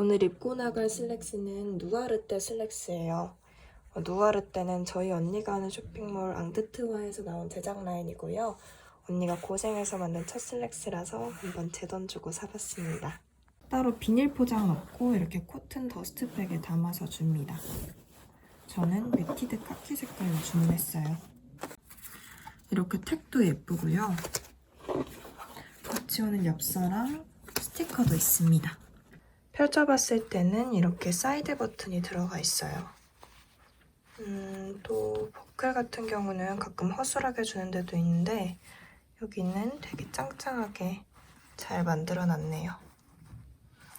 오늘 입고 나갈 슬랙스는 누아르떼 슬랙스예요. 어, 누아르떼는 저희 언니가 하는 쇼핑몰 앙드트와에서 나온 제작 라인이고요. 언니가 고생해서 만든 첫 슬랙스라서 한번 제 돈 주고 사봤습니다. 따로 비닐 포장 없고 이렇게 코튼 더스트백에 담아서 줍니다. 저는 매티드 카키 색깔로 주문했어요. 이렇게 택도 예쁘고요. 같이 오는 엽서랑 스티커도 있습니다. 펼쳐봤을 때는 이렇게 사이드 버튼이 들어가 있어요. 음, 또 버클 같은 경우는 가끔 허술하게 주는 데도 있는데 여기는 되게 짱짱하게 잘 만들어 놨네요.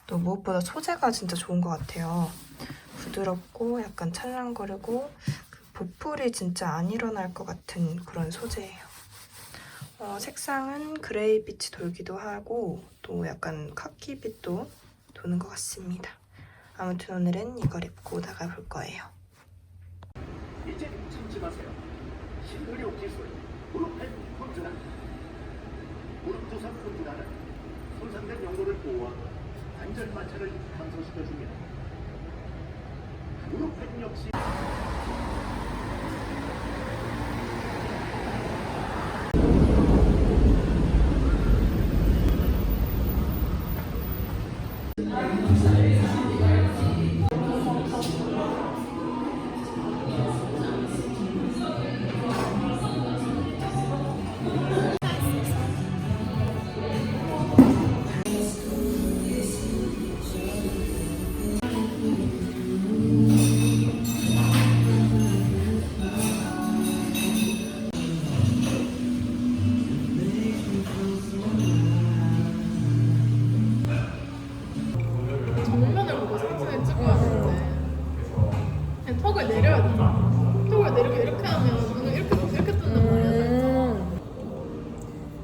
또 무엇보다 소재가 진짜 좋은 것 같아요. 부드럽고 약간 찰랑거리고 그 보풀이 진짜 안 일어날 것 같은 그런 소재예요. 어, 색상은 그레이 빛이 돌기도 하고 또 약간 카키 빛도 도는 것 같습니다. 아무튼 오늘은 이걸 입고 나가볼 거예요. 이제 참지 마세요. 신의료 기술 무릎 펜 콘트라 무릎 두상 콘트라는 손상된 연골을 보호하고 관절 마찰을 감소시켜 줍니다. 무릎 펜 역시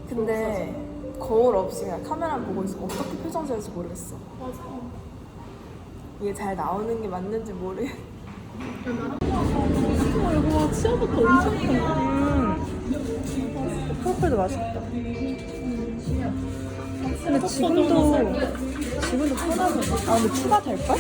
근데 거울 없이 그냥 카메라 보고 있으면 어떻게 표정 지을지 모르겠어. 맞아. 이게 잘 나오는 게 맞는지 모르겠. 어, 이거 치아부터 엄청 크네. 음. 프로필도 맛있다. 근데 어, 지금도 지금도 편하고. 아 근데 추가 될 걸?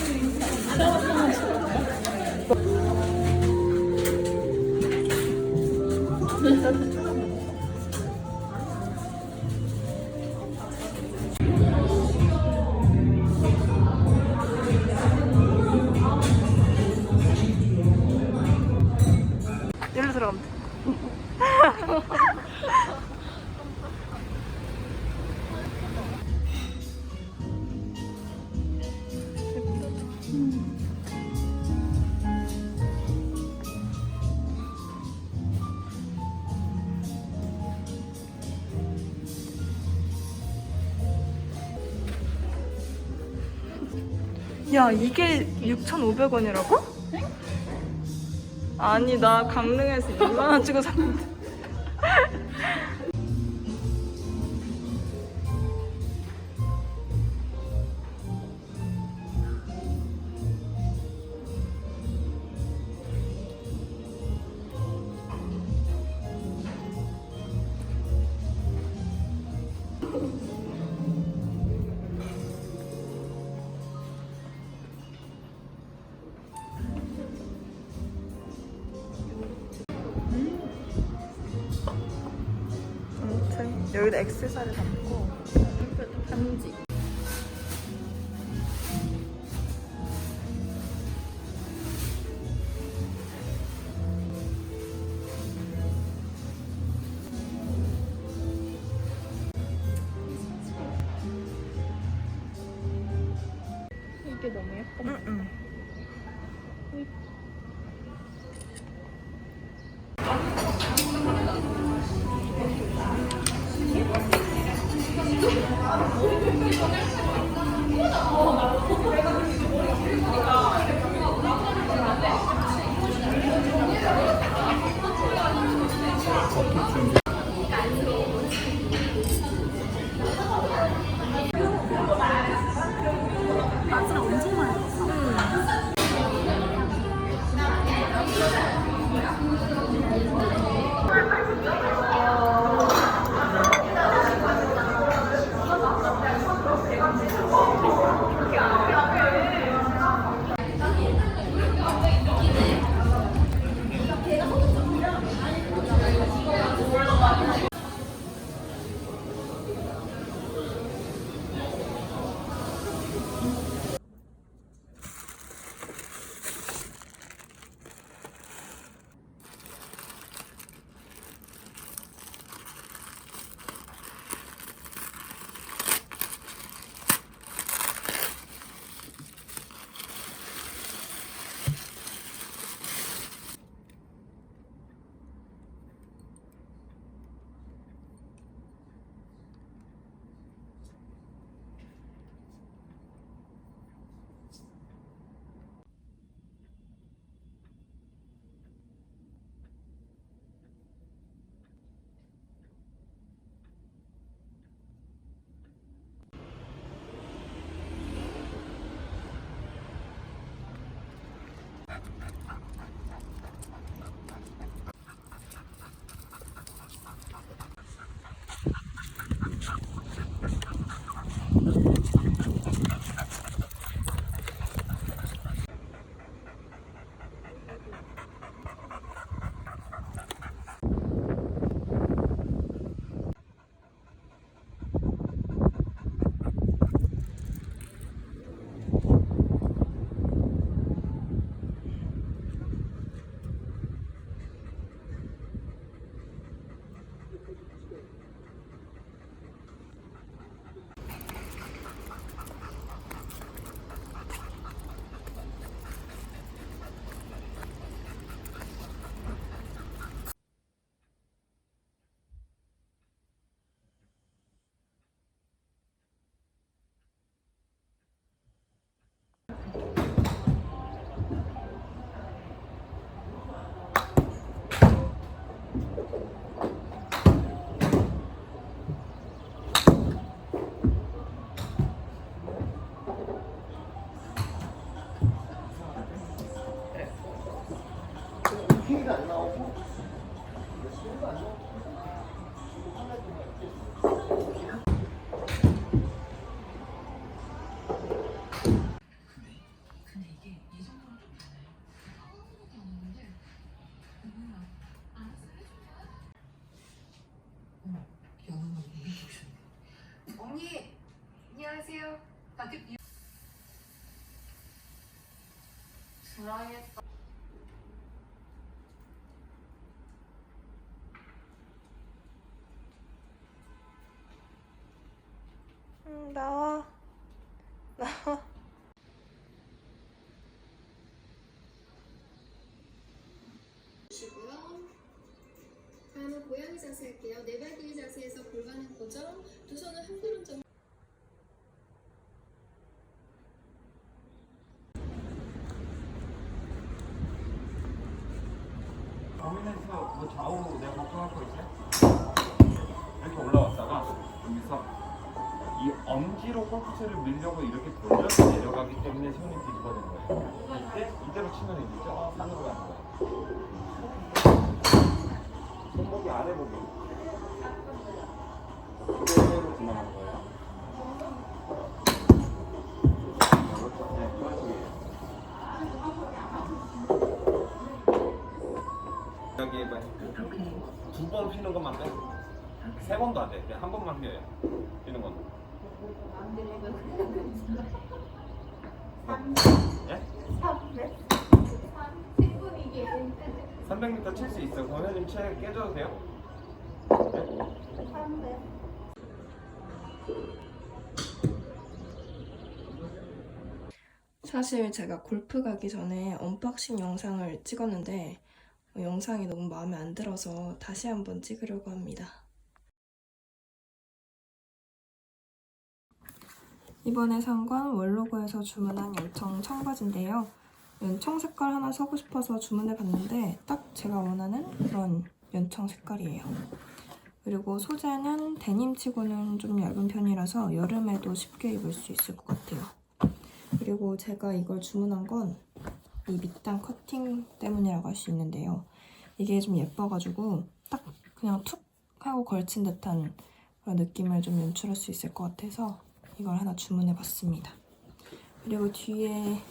야 이게 6,500원이라고? 아니 나 강릉에서 2만원 주고 샀는데 음, 나와. 나와. 주시고요. 다음은 고양이 자세 할게요. 네발길이 자세에서 골반은 고정, 두 손은 한 걸음 정도. 정면에서 뭐 좌우로 내가 걱정할 거 있어? 엄지로 골프채를 밀려고 이렇게 돌려서 내려가기 때문에 손이 뒤집어지는 거예요. 이때 이대로 치면 저 산으로 가는 거예요. 손목이 아래 부분. 그대로 지나가는 거예요. 네, 그런 식이에요. 여기 뭐 두번 피는 것만 빼. 세 번도 안 돼. 그냥 한 번만 피어요. 피는 건. 예? 300m 칠 수 있어요. 권현님 채 깨져도 돼요? 네? 사실 제가 골프 가기 전에 언박싱 영상을 찍었는데 어, 영상이 너무 마음에 안 들어서 다시 한번 찍으려고 합니다. 이번에 산 건 월로그에서 주문한 연청 청바지인데요. 연청 색깔 하나 사고 싶어서 주문해 봤는데 딱 제가 원하는 그런 연청 색깔이에요. 그리고 소재는 데님치고는 좀 얇은 편이라서 여름에도 쉽게 입을 수 있을 것 같아요. 그리고 제가 이걸 주문한 건 이 밑단 커팅 때문이라고 할 수 있는데요. 이게 좀 예뻐가지고 딱 그냥 툭 하고 걸친 듯한 그런 느낌을 좀 연출할 수 있을 것 같아서 이걸 하나 주문해 봤습니다. 그리고 뒤에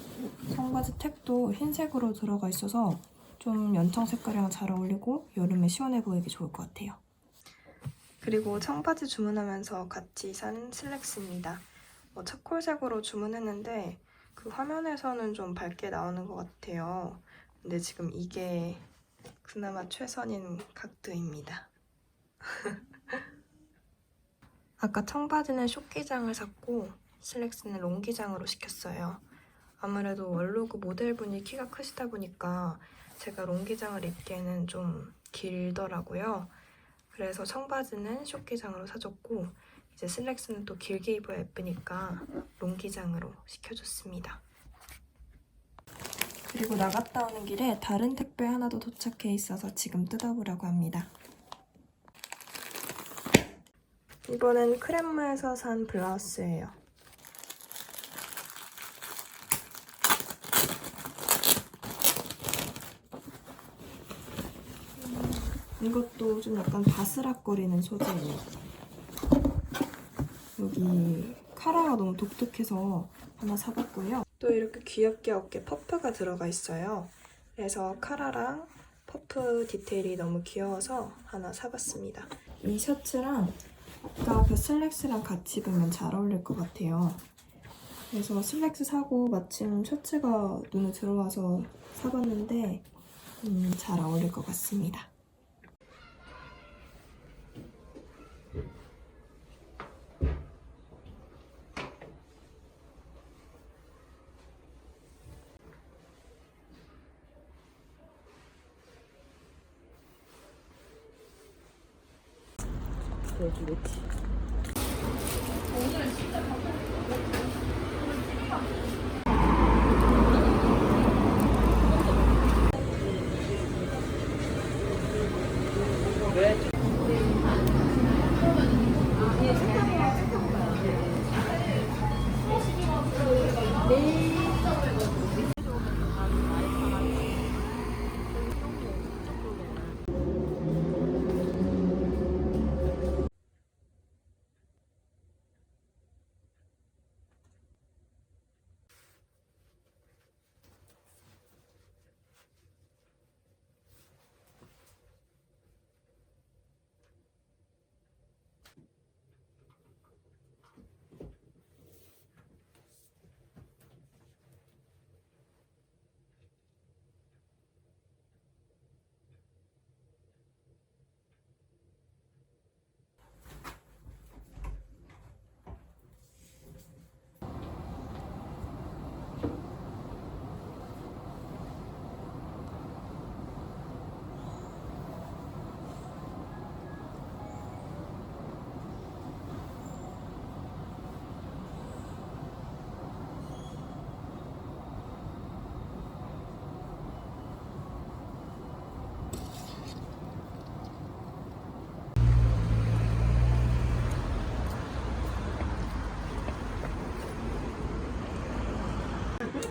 청바지 택도 흰색으로 들어가 있어서 좀 연청 색깔이랑 잘 어울리고 여름에 시원해 보이기 좋을 것 같아요. 그리고 청바지 주문하면서 같이 산 슬랙스입니다. 뭐 차콜색으로 주문했는데 그 화면에서는 좀 밝게 나오는 것 같아요. 근데 지금 이게 그나마 최선인 각도입니다. 아까 청바지는 숏기장을 샀고 슬랙스는 롱기장으로 시켰어요. 아무래도 원로그 모델분이 키가 크시다 보니까 제가 롱기장을 입기에는 좀 길더라고요. 그래서 청바지는 숏기장으로 사줬고 이제 슬랙스는 또 길게 입어야 예쁘니까 롱기장으로 시켜줬습니다. 그리고 나갔다 오는 길에 다른 택배 하나도 도착해 있어서 지금 뜯어보려고 합니다. 이번엔 크렘마에서 산 블라우스예요. 이것도 좀 약간 바스락거리는 소재예요. 여기 카라가 너무 독특해서 하나 사봤고요. 또 이렇게 귀엽게 어깨 퍼프가 들어가 있어요. 그래서 카라랑 퍼프 디테일이 너무 귀여워서 하나 사봤습니다. 이 셔츠랑 아까 그 슬랙스랑 같이 입으면 잘 어울릴 것 같아요. 그래서 슬랙스 사고 마침 셔츠가 눈에 들어와서 사봤는데 음, 잘 어울릴 것 같습니다. 做这个题。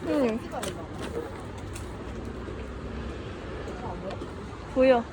응. 보여.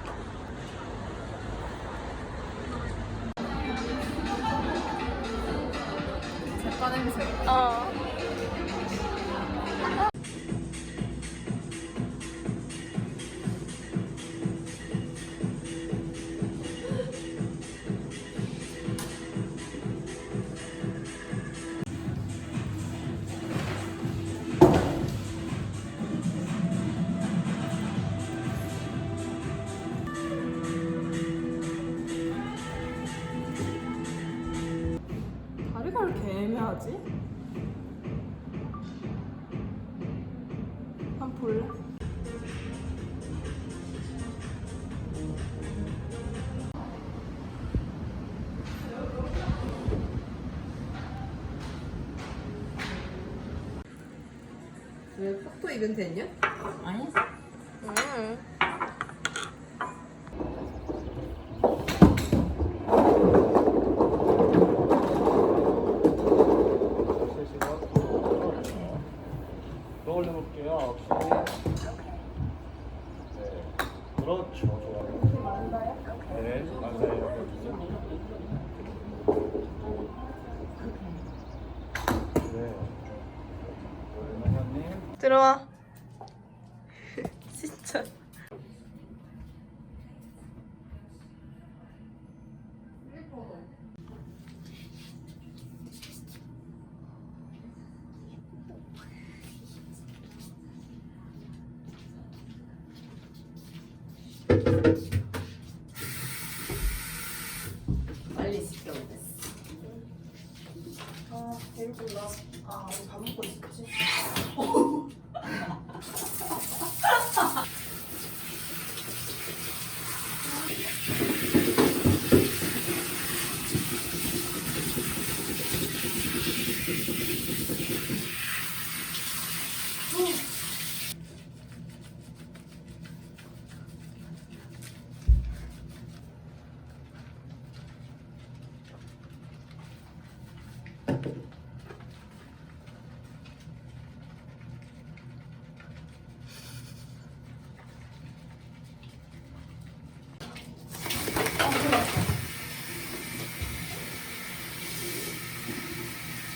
이렇게 애매하지? 한번 볼래? 왜 포토 이벤트 했냐? 아니. 음. 더 들어와. 시켜오겠어. 아, 배고프다. 아, 밥 먹고 있었지?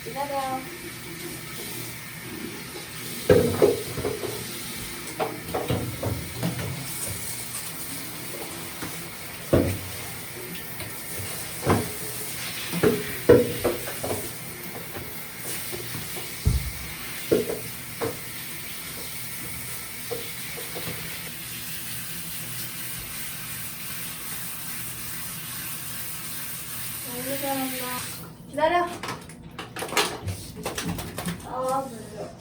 기다려. 기다려. 아, 무서워.